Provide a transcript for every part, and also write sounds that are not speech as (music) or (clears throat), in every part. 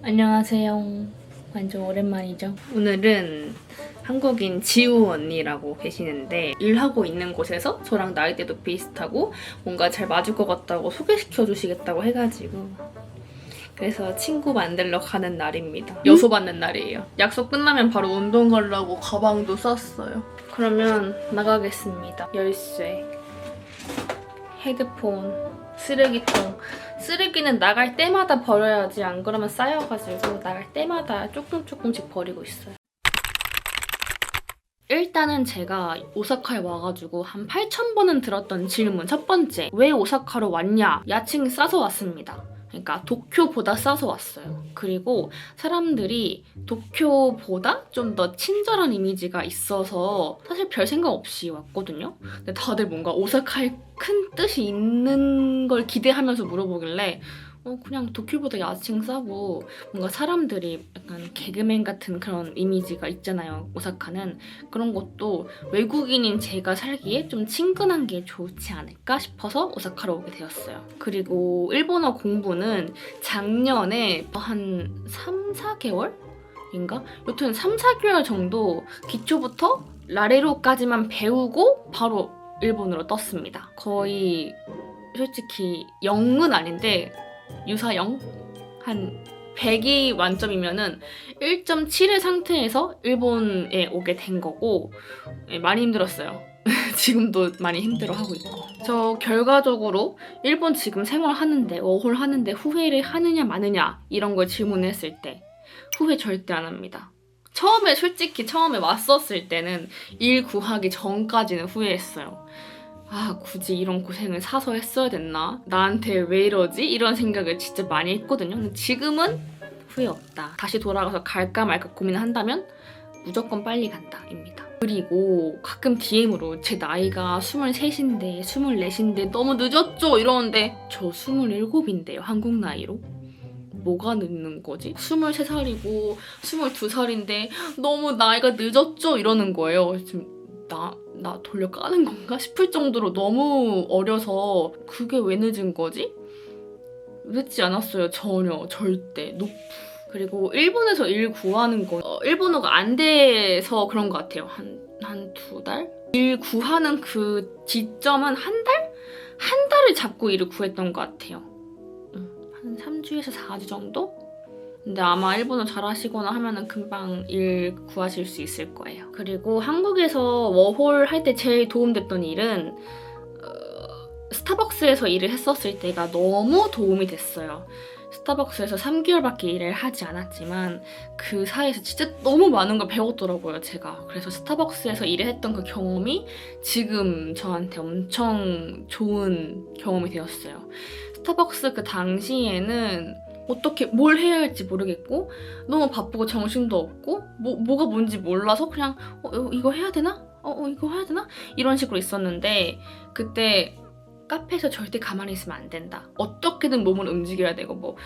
안녕하세요. 완전 오랜만이죠. 오늘은 한국인 지우 언니라고 계시는데 일하고 있는 곳에서 저랑 나이대도 비슷하고 뭔가 잘 맞을 것 같다고 소개시켜 주시겠다고 해가지고 그래서 친구 만들러 가는 날입니다. 여소 받는 날이에요. 약속 끝나면 바로 운동 가려고 가방도 쌌어요. 그러면 나가겠습니다. 열쇠, 헤드폰, 쓰레기통. 쓰레기는 나갈 때마다 버려야지 안 그러면 쌓여가지고 나갈 때마다 조금 조금씩 버리고 있어요. 일단은 제가 오사카에 와가지고 한 8,000번은 들었던 질문 첫 번째 왜 오사카로 왔냐 야칭 싸서 왔습니다. 그러니까 도쿄보다 싸서 왔어요. 그리고 사람들이 도쿄보다 좀 더 친절한 이미지가 있어서 사실 별 생각 없이 왔거든요. 근데 다들 뭔가 오사카에 큰 뜻이 있는 걸 기대하면서 물어보길래 어, 그냥 도쿄보다 야칭 싸고 뭔가 사람들이 약간 개그맨 같은 그런 이미지가 있잖아요. 오사카는 그런 것도 외국인인 제가 살기에 좀 친근한 게 좋지 않을까 싶어서 오사카로 오게 되었어요. 그리고 일본어 공부는 작년에 한 3, 4개월? 인가? 여튼 3, 4개월 정도 기초부터 라레로까지만 배우고 바로 일본으로 떴습니다. 거의 솔직히 0은 아닌데 유사영 한 100이 만점이면은 1.7의 상태에서 일본에 오게 된 거고 예, 많이 힘들었어요. (laughs) 지금도 많이 힘들어하고 있고 저 결과적으로 일본 지금 생활하는데 워홀 하는데 후회를 하느냐 마느냐 이런 걸 질문했을 때 후회 절대 안 합니다. 처음에 솔직히 처음에 왔었을 때는 일 구하기 전까지는 후회했어요. 아, 굳이 이런 고생을 사서 했어야 됐나? 나한테 왜 이러지? 이런 생각을 진짜 많이 했거든요. 근데 지금은 후회 없다. 다시 돌아가서 갈까 말까 고민을 한다면 무조건 빨리 간다입니다. 그리고 가끔 DM으로 제 나이가 23인데 24인데 너무 늦었죠? 이러는데 저 27인데요. 한국 나이로. 뭐가 늦는 거지? 23살이고 22살인데 너무 나이가 늦었죠? 이러는 거예요. 지금 나, 나 돌려 까는 건가 싶을 정도로 너무 어려서 그게 왜 늦은 거지? 늦지 않았어요. 전혀. 절대. 노 그리고 일본에서 일 구하는 거 어, 일본어가 안 돼서 그런 것 같아요. 한, 한 두 달? 일 구하는 그 지점은 한 달? 한 달을 잡고 일을 구했던 것 같아요. 음, 한 3주에서 4주 정도? 근데 아마 일본어 잘하시거나 하면은 금방 일 구하실 수 있을 거예요. 그리고 한국에서 워홀 할 때 제일 도움됐던 일은 어, 스타벅스에서 일을 했었을 때가 너무 도움이 됐어요. 스타벅스에서 3개월밖에 일을 하지 않았지만 그 사이에서 진짜 너무 많은 걸 배웠더라고요, 제가. 그래서 스타벅스에서 일을 했던 그 경험이 지금 저한테 엄청 좋은 경험이 되었어요. 스타벅스 그 당시에는 어떻게 뭘 해야 할지 모르겠고 너무 바쁘고 정신도 없고 뭐, 뭐가 뭔지 몰라서 그냥 어, 어, 이거 해야 되나? 어, 어, 이거 해야 되나? 이런 식으로 있었는데 그때 카페에서 절대 가만히 있으면 안 된다. 어떻게든 몸을 움직여야 되고 뭐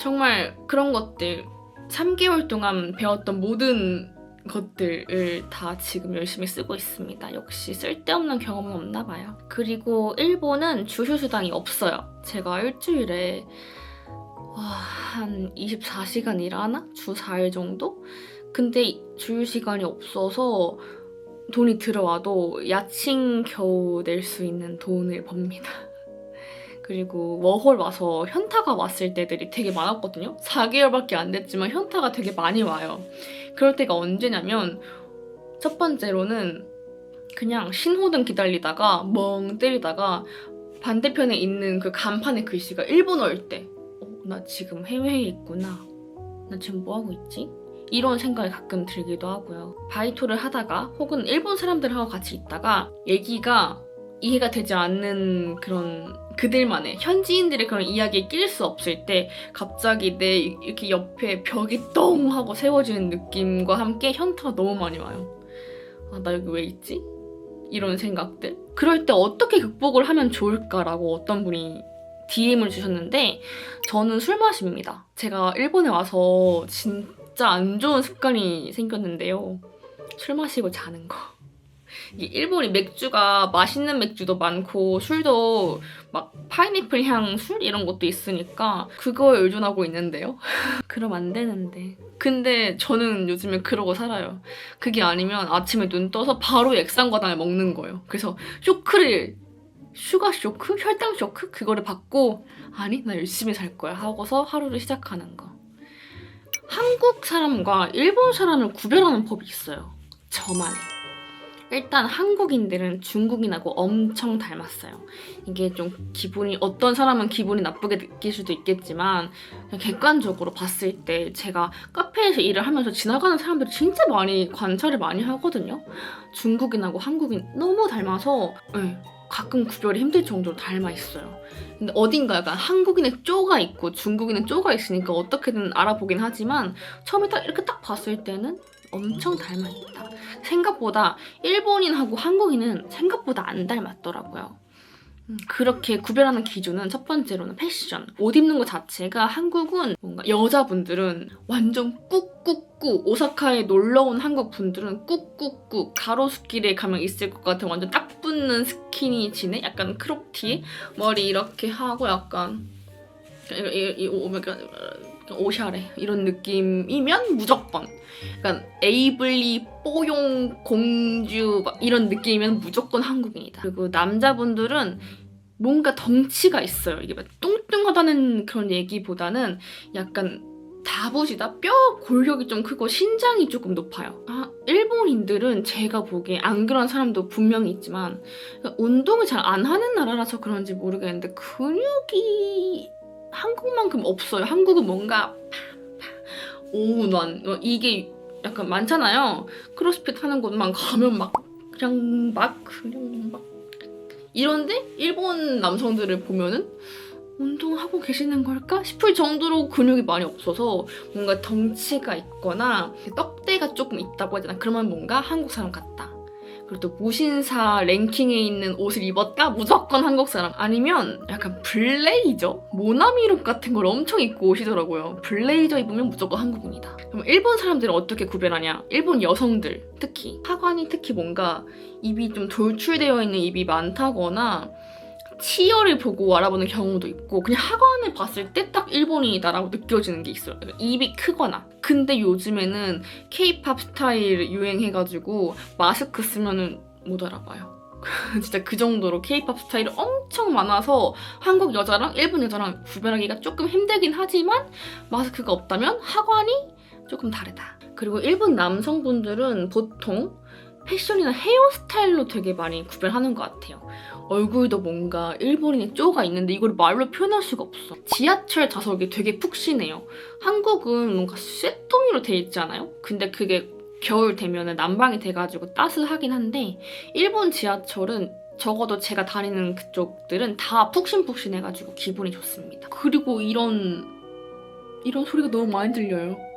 정말 그런 것들 3개월 동안 배웠던 모든 것들을 다 지금 열심히 쓰고 있습니다. 역시 쓸데없는 경험은 없나 봐요. 그리고 일본은 주휴 수당이 없어요. 제가 일주일에 와, 한 24시간 일하나? 주 4일 정도? 근데 주휴 시간이 없어서 돈이 들어와도 야칭 겨우 낼 수 있는 돈을 법니다. (laughs) 그리고 워홀 와서 현타가 왔을 때들이 되게 많았거든요. 4개월밖에 안 됐지만 현타가 되게 많이 와요. 그럴 때가 언제냐면 첫 번째로는 그냥 신호등 기다리다가 멍 때리다가 반대편에 있는 그 간판의 글씨가 일본어일 때 어, 나 지금 해외에 있구나. 나 지금 뭐 하고 있지? 이런 생각이 가끔 들기도 하고요. 바이토를 하다가 혹은 일본 사람들하고 같이 있다가 얘기가 이해가 되지 않는 그런 그들만의 현지인들의 그런 이야기에 낄 수 없을 때 갑자기 내 이렇게 옆에 벽이 똥 하고 세워지는 느낌과 함께 현타가 너무 많이 와요. 아, 나 여기 왜 있지? 이런 생각들. 그럴 때 어떻게 극복을 하면 좋을까라고 어떤 분이 DM을 주셨는데 저는 술 마십니다. 제가 일본에 와서 진짜 안 좋은 습관이 생겼는데요. 술 마시고 자는 거. 일본이 맥주가 맛있는 맥주도 많고 술도 막 파인애플 향 술 이런 것도 있으니까 그거에 의존하고 있는데요. (laughs) 그럼 안 되는데. 근데 저는 요즘에 그러고 살아요. 그게 아니면 아침에 눈 떠서 바로 액상과당을 먹는 거예요. 그래서 쇼크를 슈가 쇼크? 혈당 쇼크? 그거를 받고 아니 나 열심히 살 거야 하고서 하루를 시작하는 거. 한국 사람과 일본 사람을 구별하는 법이 있어요. 저만의. 일단 한국인들은 중국인하고 엄청 닮았어요. 이게 좀 기분이 어떤 사람은 기분이 나쁘게 느낄 수도 있겠지만 객관적으로 봤을 때 제가 카페에서 일을 하면서 지나가는 사람들이 진짜 많이 관찰을 많이 하거든요. 중국인하고 한국인 너무 닮아서 네, 가끔 구별이 힘들 정도로 닮아 있어요. 근데 어딘가 약간 한국인의 쪼가 있고 중국인의 쪼가 있으니까 어떻게든 알아보긴 하지만 처음에 딱 이렇게 딱 봤을 때는 엄청 닮아 있다. 생각보다 일본인하고 한국인은 생각보다 안 닮았더라고요. 음, 그렇게 구별하는 기준은 첫 번째로는 패션. 옷 입는 것 자체가 한국은 뭔가 여자분들은 완전 꾹꾹꾹 오사카에 놀러 온 한국 분들은 꾹꾹꾹 가로수길에 가면 있을 것 같은 완전 딱 붙는 스키니진에 약간 크롭티 머리 이렇게 하고 약간 오- 약간 오샤레 이런 느낌이면 무조건 약간 에이블리 뽀용 공주 막 이런 느낌이면 무조건 한국인이다. 그리고 남자분들은 뭔가 덩치가 있어요. 이게 막 뚱뚱하다는 그런 얘기보다는 약간 다부지다 뼈 골격이 좀 크고 신장이 조금 높아요. 아 일본인들은 제가 보기에 안 그런 사람도 분명히 있지만 운동을 잘 안 하는 나라라서 그런지 모르겠는데 근육이 한국만큼 없어요. 한국은 뭔가 오난 이게 약간 많잖아요. 크로스핏 하는 곳만 가면 막 그냥 막 그냥 막 이런데 일본 남성들을 보면은 운동하고 계시는 걸까 싶을 정도로 근육이 많이 없어서 뭔가 덩치가 있거나 떡대가 조금 있다고 해야 되나 그러면 뭔가 한국 사람 같다. 그리고 또 무신사 랭킹에 있는 옷을 입었다? 무조건 한국 사람. 아니면 약간 블레이저? 모나미룩 같은 걸 엄청 입고 오시더라고요. 블레이저 입으면 무조건 한국인이다. 그럼 일본 사람들은 어떻게 구별하냐? 일본 여성들, 특히. 하관이 특히 뭔가 입이 좀 돌출되어 있는 입이 많다거나 치열을 보고 알아보는 경우도 있고 그냥 하관을 봤을 때 딱 일본인이다라고 느껴지는 게 있어요. 그러니까 입이 크거나. 근데 요즘에는 케이팝 스타일 유행해가지고 마스크 쓰면은 못 알아봐요. (laughs) 진짜 그 정도로 케이팝 스타일이 엄청 많아서 한국 여자랑 일본 여자랑 구별하기가 조금 힘들긴 하지만 마스크가 없다면 하관이 조금 다르다. 그리고 일본 남성분들은 보통 패션이나 헤어스타일로 되게 많이 구별하는 것 같아요. 얼굴도 뭔가 일본인의 쪼가 있는데 이걸 말로 표현할 수가 없어. 지하철 좌석이 되게 푹신해요. 한국은 뭔가 쇠통이로 돼 있잖아요? 근데 그게 겨울 되면 난방이 돼가지고 따스하긴 한데 일본 지하철은 적어도 제가 다니는 그쪽들은 다 푹신푹신해가지고 기분이 좋습니다. 그리고 이런 이런 소리가 너무 많이 들려요.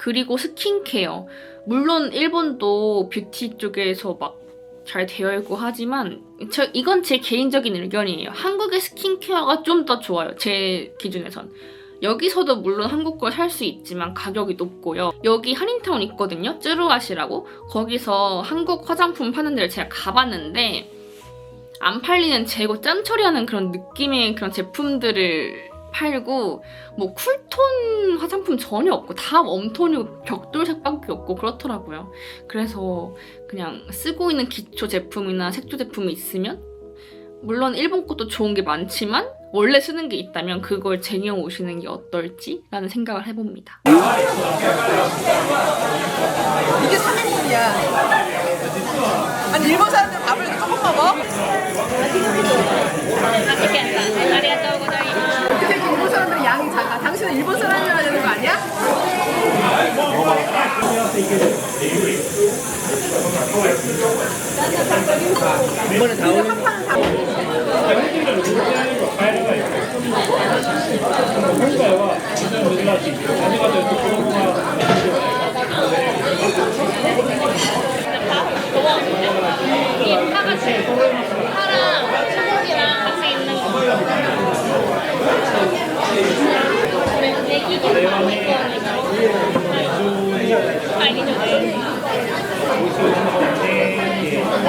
그리고 스킨케어. 물론 일본도 뷰티 쪽에서 막 잘 되어 있고 하지만 저 이건 제 개인적인 의견이에요. 한국의 스킨케어가 좀 더 좋아요. 제 기준에선. 여기서도 물론 한국 걸 살 수 있지만 가격이 높고요. 여기 한인타운 있거든요. 쯔루아시라고. 거기서 한국 화장품 파는 데를 제가 가봤는데 안 팔리는 재고 짠 처리하는 그런 느낌의 그런 제품들을 팔고 뭐 쿨톤 화장품 전혀 없고 다 웜톤이고 벽돌색밖에 없고 그렇더라고요. 그래서 그냥 쓰고 있는 기초 제품이나 색조 제품이 있으면 물론 일본 것도 좋은 게 많지만 원래 쓰는 게 있다면 그걸 쟁여 오시는 게 어떨지라는 생각을 해봅니다. 이게 3인분이야. 아니 일본 사람들 밥을 이렇게 조금 먹어? 일본 사람들은 양이 사람은 일본 사람이어야 되는 거 아니야? 이번에 다 오는 거.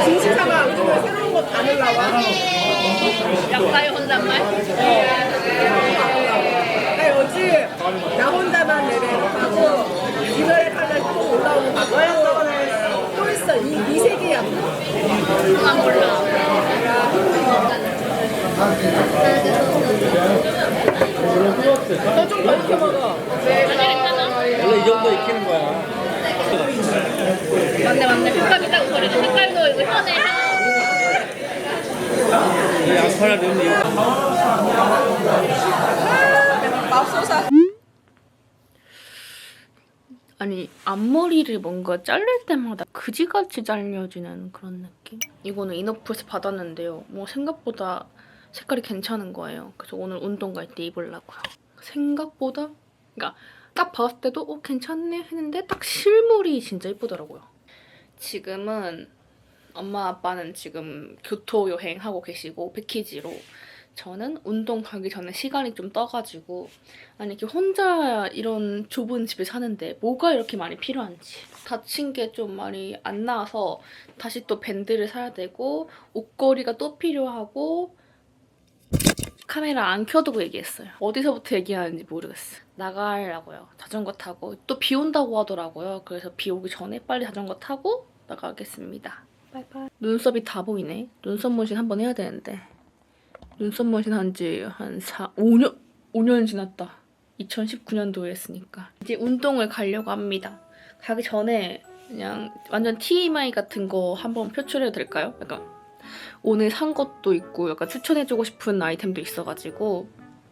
진심사가 요즘에 새로운 거 다 늘라와. 더 익혀 먹어 원래 이 정도 익히는 거야. 맞네 맞네. 색깔 있다고 그래도 색깔도 이거 현해. 이 양파를 넣는 이유가 맙소사 아니 앞머리를 뭔가 자를 때마다 그지같이 잘려지는 그런 느낌? 이거는 이너프에서 받았는데요. 뭐 생각보다 색깔이 괜찮은 거예요. 그래서 오늘 운동 갈 때 입으려고요. 생각보다 그러니까 딱 봤을 때도 어 괜찮네 했는데 딱 실물이 진짜 이쁘더라고요. 지금은 엄마 아빠는 지금 교토 여행하고 계시고 패키지로 저는 운동 가기 전에 시간이 좀 떠가지고 아니 이렇게 혼자 이런 좁은 집에 사는데 뭐가 이렇게 많이 필요한지 다친 게 좀 많이 안 나와서 다시 또 밴드를 사야 되고 옷걸이가 또 필요하고 카메라 안 켜두고 얘기했어요. 어디서부터 얘기하는지 모르겠어. 나가려고요. 자전거 타고 또 비 온다고 하더라고요. 그래서 비 오기 전에 빨리 자전거 타고 나가겠습니다. 바이바이. 눈썹이 다 보이네. 눈썹 문신 한번 해야 되는데. 눈썹 문신 한지 한 4, 5년, 5년 지났다. 2019년도에 했으니까. 이제 운동을 가려고 합니다. 가기 전에 그냥 완전 TMI 같은 거 한번 표출해도 될까요? 약간 오늘 산 것도 있고 약간 추천해주고 싶은 아이템도 있어가지고.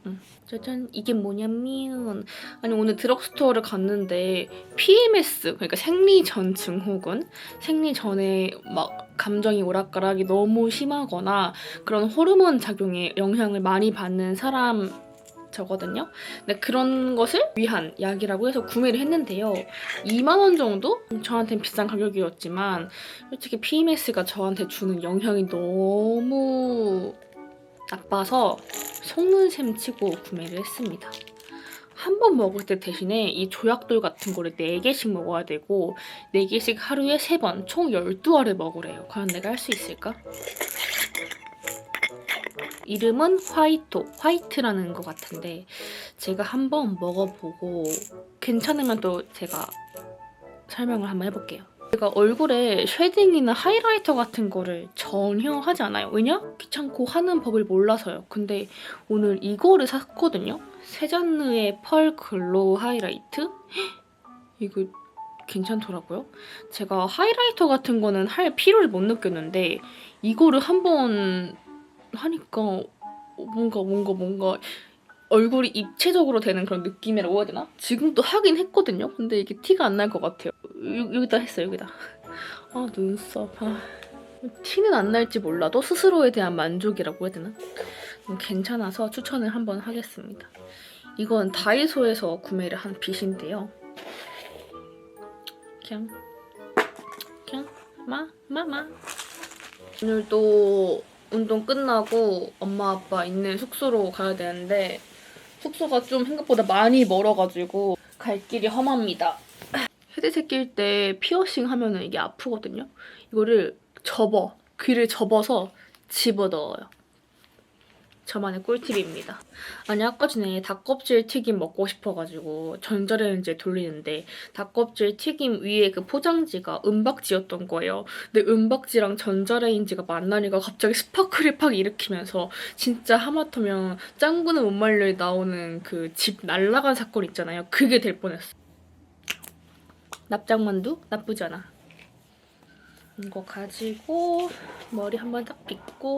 음, 짜잔. 이게 뭐냐면 아니 오늘 드럭스토어를 갔는데 PMS 그러니까 생리 전 증후군 생리 전에 막 감정이 오락가락이 너무 심하거나 그런 호르몬 작용에 영향을 많이 받는 사람 저거든요. 근데 그런 것을 위한 약이라고 해서 구매를 했는데요. 2만 원 정도? 저한테는 비싼 가격이었지만 솔직히 PMS가 저한테 주는 영향이 너무 나빠서 속는 셈 치고 구매를 했습니다. 한 번 먹을 때 대신에 이 조약돌 같은 거를 4개씩 먹어야 되고 4개씩 하루에 3번 총 12알을 먹으래요. 과연 내가 할 수 있을까? 이름은 화이토, 화이트라는 것 같은데 제가 한번 먹어보고 괜찮으면 또 제가 설명을 한번 해볼게요. 제가 얼굴에 쉐딩이나 하이라이터 같은 거를 전혀 하지 않아요. 왜냐? 귀찮고 하는 법을 몰라서요. 근데 오늘 이거를 샀거든요. 세잔느의 펄 글로우 하이라이트? 헉, (gasps) 이거 괜찮더라고요. 제가 하이라이터 같은 거는 할 필요를 못 느꼈는데 이거를 한번 하니까 뭔가 뭔가 뭔가 얼굴이 입체적으로 되는 그런 느낌이라고 해야 되나? 지금도 하긴 했거든요. 근데 이게 티가 안 날 것 같아요. 여, 여기다 했어요, 여기다. 아, 눈썹. 아, 티는 안 날지 몰라도 스스로에 대한 만족이라고 해야 되나? 음, 괜찮아서 추천을 한번 하겠습니다. 이건 다이소에서 구매를 한 빗인데요. 그냥, 그냥, 마, 마, 마. 오늘도 운동 끝나고 엄마 아빠 있는 숙소로 가야 되는데 숙소가 좀 생각보다 많이 멀어가지고 갈 길이 험합니다. (clears throat) 헤드셋 낄 때 피어싱 하면은 이게 아프거든요. 이거를 접어 귀를 접어서 집어 넣어요. 저만의 꿀팁입니다. 아니 아까 전에 닭껍질 튀김 먹고 싶어가지고 전자레인지에 돌리는데 닭껍질 튀김 위에 그 포장지가 은박지였던 거예요. 근데 은박지랑 전자레인지가 만나니까 갑자기 스파크를 팍 일으키면서 진짜 하마터면 짱구는 못 말려에 나오는 그 집 날라간 사건 있잖아요. 그게 될 뻔했어. 납작만두? 나쁘지 않아. 이거 가지고 머리 한번 딱 빗고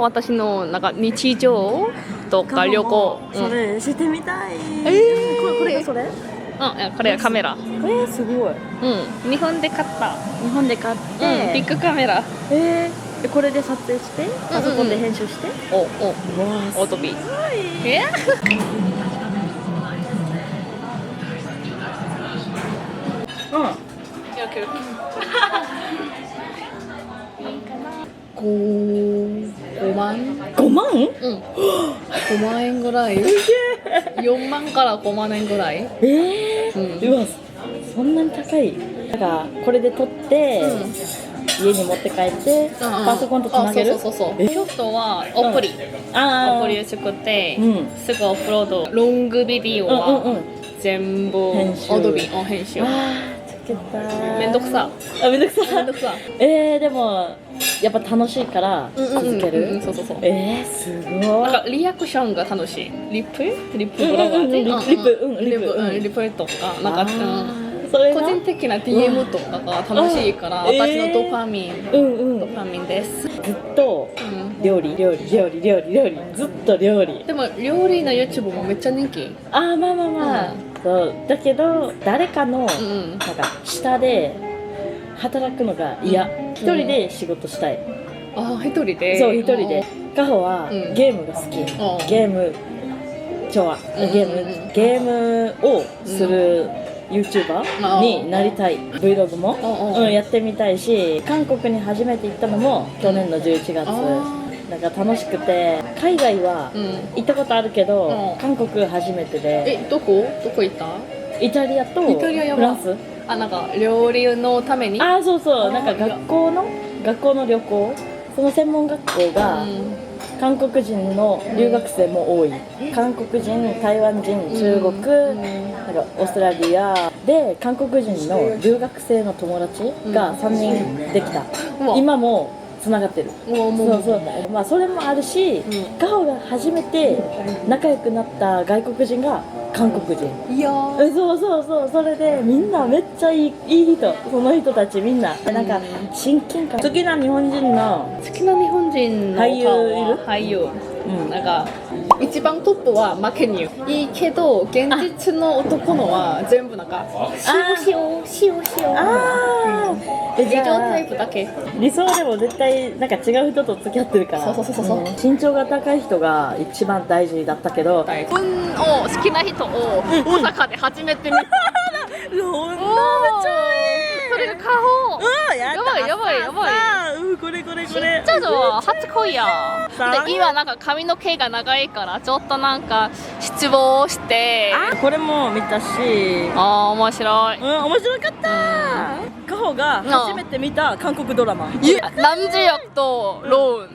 私のか日常とか旅行、うん、それしてみたい、え、これこれそれ、うん、これはカメラ、すごい。うん。日本で買った。日本で買って、ビッグカメラ。えーでこれで撮影してパソコンで編集して、おお。オートピー。え5 5万うん。5万？うん5万？円ぐらい？4万から5万円ぐらい？えー？うん。うわそんなに高い？なんかこれで撮って、うん。家に持って帰って、パソコンとつなげる？あそうそうそうそう。え？京都はアプリ、アプリを作って、うん。すぐアップロード。ロングビデオはん。全部アドビー編集。めんどくさ。あ、めんどくさ。めんどくさ。えー、でもやっぱ楽しいから続ける、そうそうそう。えー、すごい。なんかリアクションが楽しい。リップ？リップブラガーリップリップ。うんリップ。うん。リップとかなんかそれが個人的な DM とかが楽しいから、うん。私のドパミン、うん。うんドパミンです、ずっとうん。料理料理料理料理料理。ずっと料理。でも料理の YouTube もめっちゃ人気。あーまあまあまあ、そう。だけど誰かの、うんうん。なんか下で働くのが嫌。一、人で仕事したい、ああ一人で？そう一人で。カホはうん。ゲームが好き、ん。ゲーム超はうんゲーム、うんうん。ゲームをする YouTuber になりたい Vlog も、うんやってみたいし韓国に初めて行ったのも去年の11月。あだから楽しくて海外はうん。行ったことあるけど、うん。韓国初めてで。えどこ？どこ行った？イタリアとイタリアやばフランス。あなんか料理のために？ああそうそう。なんか学校の？学校の旅行？その専門学校が、うん韓国人の留学生も多い。韓国人台湾人中国、うん。なんかオーストラリアで韓国人の留学生の友達が3人できた、今もつながってる。もう。もそうそう。まあそれもあるし、うん。ガホが初めて仲良くなった外国人が韓国人。いやそうそうそう。それでみんなめっちゃいいいい人。その人たちみんな。なんか親近感。好きな日本人の好きな日本人の俳優顔いる？俳優うんなんか一番トップはマケニューいいけど現実の男のは全部なんか塩塩塩塩ああえ理想じゃあタイプだけ理想でも絶対なんか違う人と付き合ってるからそうそうそうそう。うん。身長が高い人が一番大事だったけど自分を好きな人を大阪で初めて見た。(laughs) ロンそれが顔うんややばいやばいやばい。うんこれこれこちれっちゃいぞ初恋や。さで今なんか髪の毛が長いからちょっとなんか失望して。あこれも見たし。あー面白い。うん面白かった。カホが初めて見た韓国ドラマ。男女役とローン。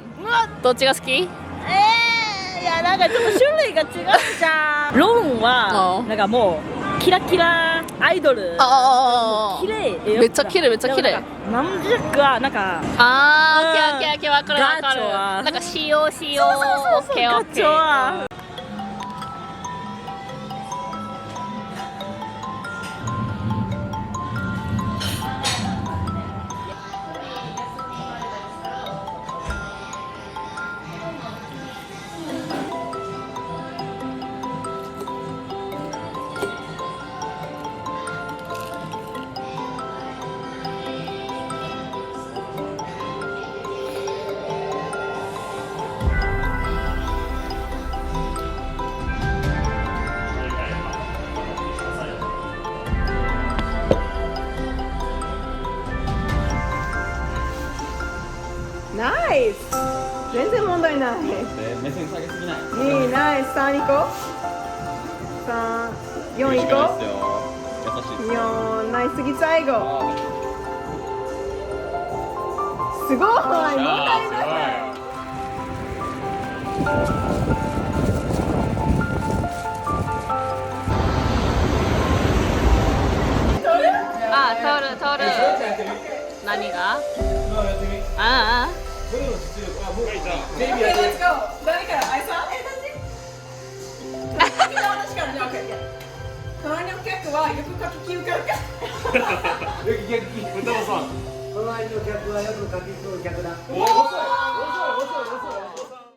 どっちが好き？えー、いやなんかちょっと種類が違うじゃん。(laughs) ローンはうん。なんかもうキラキラアイドル。あ綺麗めっちゃ綺麗めっちゃ綺麗。ナムジャックはなんかあー、うん。オッケーオッケーオッケーわかるわかる。なんかしよう。しようオッケーオッケー3行こう。34こう。四ナイスぎ最後。すごいもう足りなしあ、通る通る。何が？ああ。ああ。客はよくかき休館か (laughs) 歌子さん。隣の客はよくかき休客だ。おお遅い遅い遅い遅い。